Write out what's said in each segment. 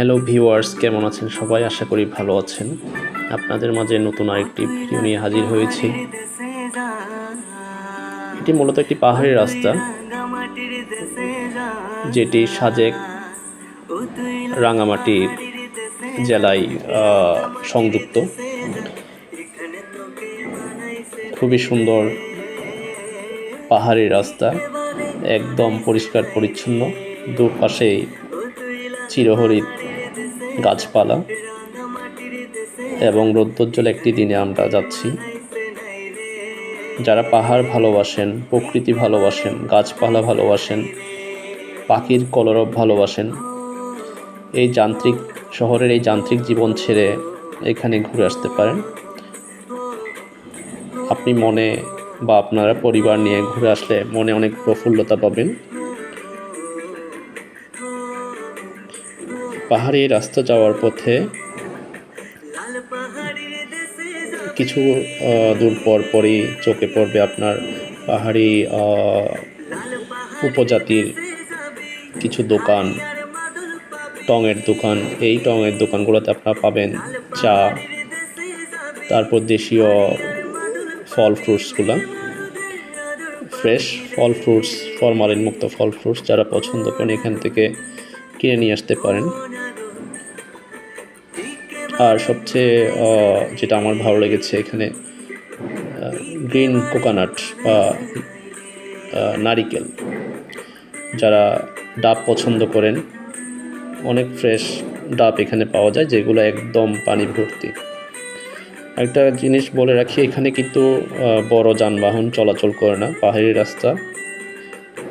Hello viewers কেমন আছেন সবাই? আশা করি ভালো আছেন। আপনাদের মাঝে নতুন আরেকটি ভিডিও নিয়ে হাজির হয়েছি। এটি মূলত একটি পাহাড়ি রাস্তা, যেটি সাজেক রাঙামাটির জেলায় সংযুক্ত। খুবই সুন্দর পাহাড়ি রাস্তা, একদম পরিষ্কার পরিচ্ছন্ন। দুপাশেই চিরহরিত গাছপালা এবং রৌদ্রোজ্জ্বল একটি দিনে আমরা যাচ্ছি। যারা পাহাড় ভালোবাসেন, প্রকৃতি ভালোবাসেন, গাছপালা ভালোবাসেন, পাখির কলরব ভালোবাসেন, এই যান্ত্রিক শহরের এই যান্ত্রিক জীবন ছেড়ে এখানে ঘুরে আসতে পারেন। আপনি মনে বা আপনারা পরিবার নিয়ে ঘুরে আসলে মনে অনেক প্রফুল্লতা পাবেন। পাহাড়ি রাস্তা যাওয়ার পথে কিছু দূর পর পরই চোখে পড়বে আপনার পাহাড়ি উপজাতির কিছু দোকান, টঙের দোকান। এই টঙের দোকানগুলোতে আপনারা পাবেন চা, তারপর দেশীয় ফল ফ্রুটসগুলো। ফ্রেশ ফল ফ্রুটস ফরমালিন মুক্ত ফল ফ্রুটস যারা পছন্দ করেন এখান থেকে কিনে নিয়ে আসতে পারেন। আর সবচেয়ে যেটা আমার ভালো লেগেছে এখানে গ্রিন কোকোনাট বা নারিকেল। যারা ডাব পছন্দ করেন, অনেক ফ্রেশ ডাব এখানে পাওয়া যায়, যেগুলো একদম পানি ভর্তি। একটা জিনিস বলে রাখি, এখানে কিন্তু বড় যানবাহন চলাচল করে না, পাহাড়ি রাস্তা,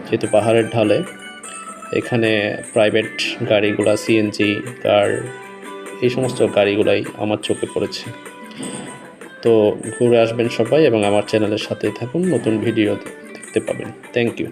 যেহেতু পাহাড়ের ঢালে। এখানে প্রাইভেট গাড়িগুলো সিএনজি কার এই সমস্ত গাড়িগুলাই আমার চোখে পড়েছে। তো ঘুরে আসবেন সবাই এবং আমার চ্যানেলের সাথেই থাকুন, নতুন ভিডিও দেখতে পাবেন। Thank you